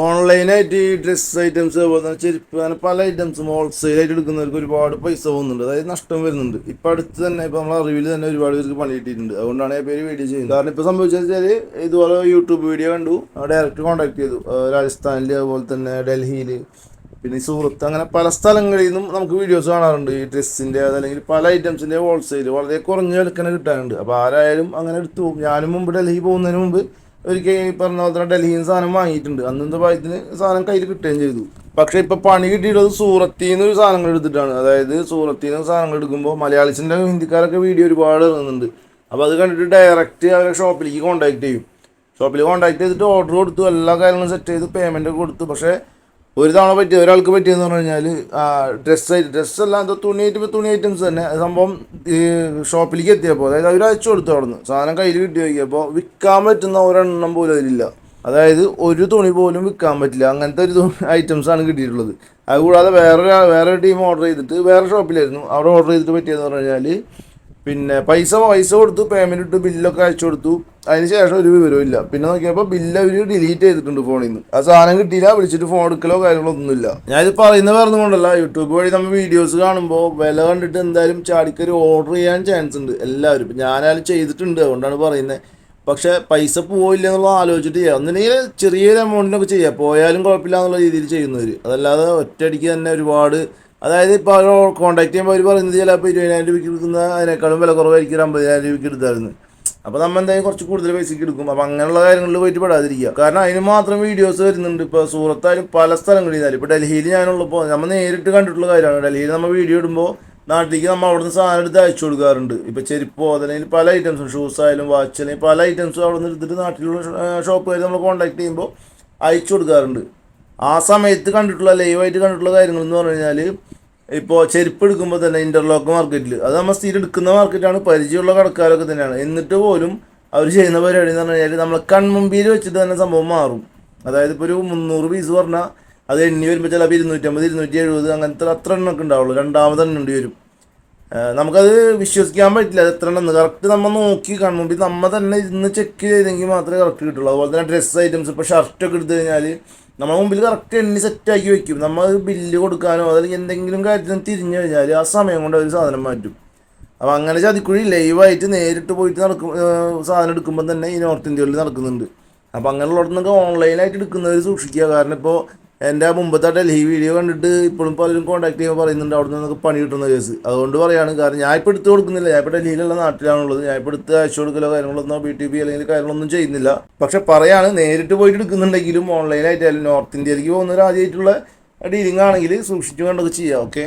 ഓൺലൈനായിട്ട് ഈ dress items അതുപോലെ തന്നെ ചെരുപ്പ് അങ്ങനെ പല ഐറ്റംസും ഹോൾസെയിലായിട്ട് എടുക്കുന്നവർക്ക് ഒരുപാട് പൈസ പോകുന്നുണ്ട്. അതായത് നഷ്ടം വരുന്നുണ്ട്. ഇപ്പം അടുത്ത് തന്നെ ഇപ്പം നമ്മളെ അറിവിൽ തന്നെ ഒരുപാട് പേർക്ക് പണി കിട്ടിയിട്ടുണ്ട്. അതുകൊണ്ടാണ് ഈ പേര് വീഡിയോ ചെയ്യുന്നത്. കാരണം ഇപ്പോൾ സംഭവിച്ചത് വെച്ചാൽ ഇതുപോലെ യൂട്യൂബ് വീഡിയോ കണ്ടു. ഡയറക്റ്റ് കോൺടാക്ട് ചെയ്തു. രാജസ്ഥാനിൽ അതുപോലെ തന്നെ ഡൽഹിയിൽ പിന്നെ സൂറത്ത് അങ്ങനെ പല സ്ഥലങ്ങളിൽ നിന്നും നമുക്ക് വീഡിയോസ് കാണാറുണ്ട്. ഈ ഡ്രസ്സിന്റെ അതല്ലെങ്കിൽ പല ഐറ്റംസിന്റെ ഹോൾസെയിൽ വളരെ കുറഞ്ഞ വിലക്കന്നെ കിട്ടാറുണ്ട് അപ്പോൾ ആരായാലും അങ്ങനെ എടുത്തു പോകും. ഞാനും മുമ്പ് ഡൽഹി പോകുന്നതിന് മുമ്പ് ഒരിക്കൽ ഈ പറഞ്ഞ പോലെ തന്നെ ഡൽഹിയിൽ നിന്ന് സാധനം വാങ്ങിയിട്ടുണ്ട്. അന്നത്തെ ഭാഗ്യത്തിന് സാധനം കയ്യിൽ കിട്ടുകയും ചെയ്തു. പക്ഷെ ഇപ്പൊ പണി കിട്ടിയിട്ടുള്ളത് സൂറത്തിൽ നിന്ന് ഒരു സാധനങ്ങൾ എടുത്തിട്ടാണ്. അതായത് സൂറത്തിൽ നിന്ന് സാധനങ്ങൾ എടുക്കുമ്പോൾ മലയാളിസിന്റെ ഹിന്ദിക്കാരൊക്കെ വീഡിയോ ഒരുപാട് ഇറങ്ങുന്നുണ്ട്. അപ്പോൾ അത് കണ്ടിട്ട് ഡയറക്റ്റ് അവരെ ഷോപ്പിലേക്ക് കോൺടാക്ട് ചെയ്യും. ഷോപ്പിൽ കോൺടാക്ട് ചെയ്തിട്ട് ഓർഡർ കൊടുത്തു. എല്ലാ കാര്യങ്ങളും സെറ്റ് ചെയ്ത് പേയ്മെന്റ് കൊടുത്തു. പക്ഷേ ഒരു തവണ പറ്റിയ ഒരാൾക്ക് പറ്റിയെന്ന് പറഞ്ഞു കഴിഞ്ഞാൽ ഡ്രസ്സ് ഡ്രസ്സ് അല്ല എന്തോ തുണി തുണി ഐറ്റംസ് തന്നെ. സംഭവം ഈ ഷോപ്പിലേക്ക് എത്തിയപ്പോൾ അതായത് അവർ അയച്ചു കൊടുത്തു അവിടെ നിന്ന് സാധനം കയ്യിൽ കിട്ടി നോക്കിയപ്പോൾ വിൽക്കാൻ പറ്റുന്ന ഒരെണ്ണം പോലും അതിലില്ല. അതായത് ഒരു തുണി പോലും വിൽക്കാൻ പറ്റില്ല. അങ്ങനത്തെ ഒരു ഐറ്റംസ് ആണ് കിട്ടിയിട്ടുള്ളത്. അതുകൂടാതെ വേറെ വേറെ ടീം ഓർഡർ ചെയ്തിട്ട് വേറെ ഷോപ്പിലായിരുന്നു അവിടെ ഓർഡർ ചെയ്തിട്ട് പറ്റിയെന്ന് പറഞ്ഞു കഴിഞ്ഞാൽ പിന്നെ പൈസ പൈസ കൊടുത്തു പേയ്മെന്റ് ഇട്ട് ബില്ലൊക്കെ അയച്ചു കൊടുത്തു. അതിന് ശേഷം ഒരു വിവരവും ഇല്ല. പിന്നെ നോക്കിയപ്പോൾ ബില്ല് അവർ ഡിലീറ്റ് ചെയ്തിട്ടുണ്ട് ഫോണിൽ നിന്ന് ആ സാധനം കിട്ടിയില്ല വിളിച്ചിട്ട് ഫോൺ എടുക്കലോ കാര്യങ്ങളോ ഒന്നുമില്ല. ഞാനിത് പറയുന്ന പറഞ്ഞുകൊണ്ടല്ല യൂട്യൂബ് വഴി നമ്മൾ വീഡിയോസ് കാണുമ്പോൾ വില കണ്ടിട്ട് എന്തായാലും ചാടിക്കറി ഓർഡർ ചെയ്യാൻ ചാൻസ് ഉണ്ട് എല്ലാവരും. ഇപ്പം ഞാനായാലും ചെയ്തിട്ടുണ്ട് അതുകൊണ്ടാണ് പറയുന്നത് പക്ഷേ പൈസ പോയില്ല എന്നുള്ളത് ആലോചിച്ചിട്ട് ചെയ്യാം. ഒന്നില്ലെങ്കിൽ ചെറിയൊരു എമൗണ്ടിനൊക്കെ ചെയ്യാം. പോയാലും കുഴപ്പമില്ല എന്നുള്ള രീതിയിൽ ചെയ്യുന്നവർ അതല്ലാതെ ഒറ്റയടിക്ക് തന്നെ ഒരുപാട് അതായത് ഇപ്പോൾ അവർ കോൺടാക്ട് ചെയ്യുമ്പോൾ അവർ പറയുന്നത് ചിലപ്പോൾ ഇരുപതിനായിരം രൂപയ്ക്ക് എടുക്കുന്ന അതിനേക്കാളും വില കുറവായിരിക്കും അമ്പതിനായിരം രൂപയ്ക്ക് എടുത്തായിരുന്നു. അപ്പോൾ നമ്മൾ എന്തായാലും കുറച്ച് കൂടുതൽ പൈസയ്ക്ക് എടുക്കും. അപ്പോൾ അങ്ങനെയുള്ള കാര്യങ്ങളിൽ പോയിട്ട് പെടാതിരിക്കുക. കാരണം അതിന് മാത്രം വീഡിയോസ് വരുന്നുണ്ട് ഇപ്പോൾ സൂറത്തായാലും പല സ്ഥലങ്ങളിൽ നിന്നാലും. ഇപ്പോൾ ഡൽഹിയിൽ ഞാനുള്ളപ്പോൾ നമ്മൾ നേരിട്ട് കണ്ടിട്ടുള്ള കാര്യമാണ്. ഡൽഹിയിൽ നമ്മൾ വീഡിയോ ഇടുമ്പോൾ നാട്ടിലേക്ക് നമ്മൾ അവിടുന്ന് സാധനം എടുത്ത് അയച്ചു കൊടുക്കാറുണ്ട്. ഇപ്പോൾ ചെരുപ്പോ അതല്ലെങ്കിൽ പല ഐറ്റംസും ഷൂസ് ആയാലും വാച്ച് അല്ലെങ്കിൽ പല ഐറ്റംസും അവിടെ നിന്ന് എടുത്തിട്ട് നാട്ടിലുള്ള ഷോപ്പുകാർ നമ്മൾ കോൺടാക്ട് ചെയ്യുമ്പോൾ അയച്ചു കൊടുക്കാറുണ്ട്. ആ സമയത്ത് കണ്ടിട്ടുള്ള ലൈവായിട്ട് കണ്ടിട്ടുള്ള കാര്യങ്ങൾ എന്ന് പറഞ്ഞു കഴിഞ്ഞാൽ ഇപ്പോൾ ചെരുപ്പ് എടുക്കുമ്പോൾ തന്നെ ഇന്റർലോക്ക് മാർക്കറ്റിൽ അത് നമ്മൾ സ്ഥിരം എടുക്കുന്ന മാർക്കറ്റാണ് പരിചയമുള്ള കടക്കാരൊക്കെ തന്നെയാണ്. എന്നിട്ട് പോലും അവർ ചെയ്യുന്ന പരിപാടി എന്ന് പറഞ്ഞു കഴിഞ്ഞാൽ നമ്മൾ കൺമുമ്പിൽ വെച്ചിട്ട് തന്നെ സംഭവം മാറും. അതായത് ഇപ്പോൾ ഒരു മുന്നൂറ് പീസ് പറഞ്ഞാൽ അത് എണ്ണി വരുമ്പോൾ ചിലപ്പോൾ ഇരുന്നൂറ്റമ്പത് ഇരുന്നൂറ്റി എഴുപത് അങ്ങനത്തെ അത്ര എണ്ണമൊക്കെ ഉണ്ടാവുള്ളൂ. രണ്ടാമത് എണ്ണേണ്ടി വരും. നമുക്കത് വിശ്വസിക്കാൻ പറ്റില്ല. അത് എത്ര എണ്ണം കറക്റ്റ് നമ്മൾ നോക്കി കൺമുമ്പിൽ നമ്മൾ തന്നെ ഇരുന്ന് ചെക്ക് ചെയ്തെങ്കിൽ മാത്രമേ കറക്റ്റ് കിട്ടുള്ളൂ. അതുപോലെ തന്നെ ഡ്രസ്സ് ഐറ്റംസ് ഇപ്പോൾ ഷർട്ടൊക്കെ എടുത്തു കഴിഞ്ഞാൽ നമ്മുടെ മുമ്പിൽ കറക്റ്റ് എണ്ണി സെറ്റാക്കി വെക്കും. നമ്മൾ ബില്ല് കൊടുക്കാനോ അതല്ലെങ്കിൽ എന്തെങ്കിലും കാര്യത്തിന് തിരിഞ്ഞു കഴിഞ്ഞാൽ ആ സമയം കൊണ്ട് അവർ സാധനം മാറ്റും. അപ്പോൾ അങ്ങനെ ചതിക്കുഴി ലൈവായിട്ട് നേരിട്ട് പോയിട്ട് നടക്കും സാധനം എടുക്കുമ്പോൾ തന്നെ ഈ നോർത്ത് ഇന്ത്യയിൽ നടക്കുന്നുണ്ട്. അപ്പോൾ അങ്ങനെയുള്ളിടത്തുനിന്നൊക്കെ ഓൺലൈനായിട്ട് എടുക്കുന്നവർ സൂക്ഷിക്കുക. കാരണം ഇപ്പോൾ എന്റെ മുമ്പത്തെ ഡൽഹി വീഡിയോ കണ്ടിട്ട് ഇപ്പോഴും പലരും കോൺടാക്ട് ചെയ്യുമ്പോൾ പറയുന്നുണ്ട് അവിടെ നിന്നൊക്കെ പണി കിട്ടുന്ന കേസ്. അതുകൊണ്ട് പറയാണ് കാരണം ഞാൻ ഇപ്പോൾ എടുത്ത് കൊടുക്കുന്നില്ല. ഞാൻ ഇപ്പോൾ ഡൽഹിയിലുള്ള നാട്ടിലാണുള്ളത്. ഞാൻ ഇപ്പോൾ എടുത്ത് അയച്ചു കൊടുക്കലോ കാര്യങ്ങളൊന്നോ ബി ടി പി അല്ലെങ്കിൽ കാര്യങ്ങളൊന്നും ചെയ്യുന്നില്ല. പക്ഷെ പറയാണ് നേരിട്ട് പോയിട്ട് എടുക്കുന്നുണ്ടെങ്കിലും ഓൺലൈനായിട്ടായാലും നോർത്ത് ഇന്ത്യയിലേക്ക് പോകുന്നവർ ആദ്യമായിട്ടുള്ള ഡീലിംഗ് ആണെങ്കിൽ സൂക്ഷിച്ചു കണ്ടൊക്കെ ചെയ്യാം ഓക്കെ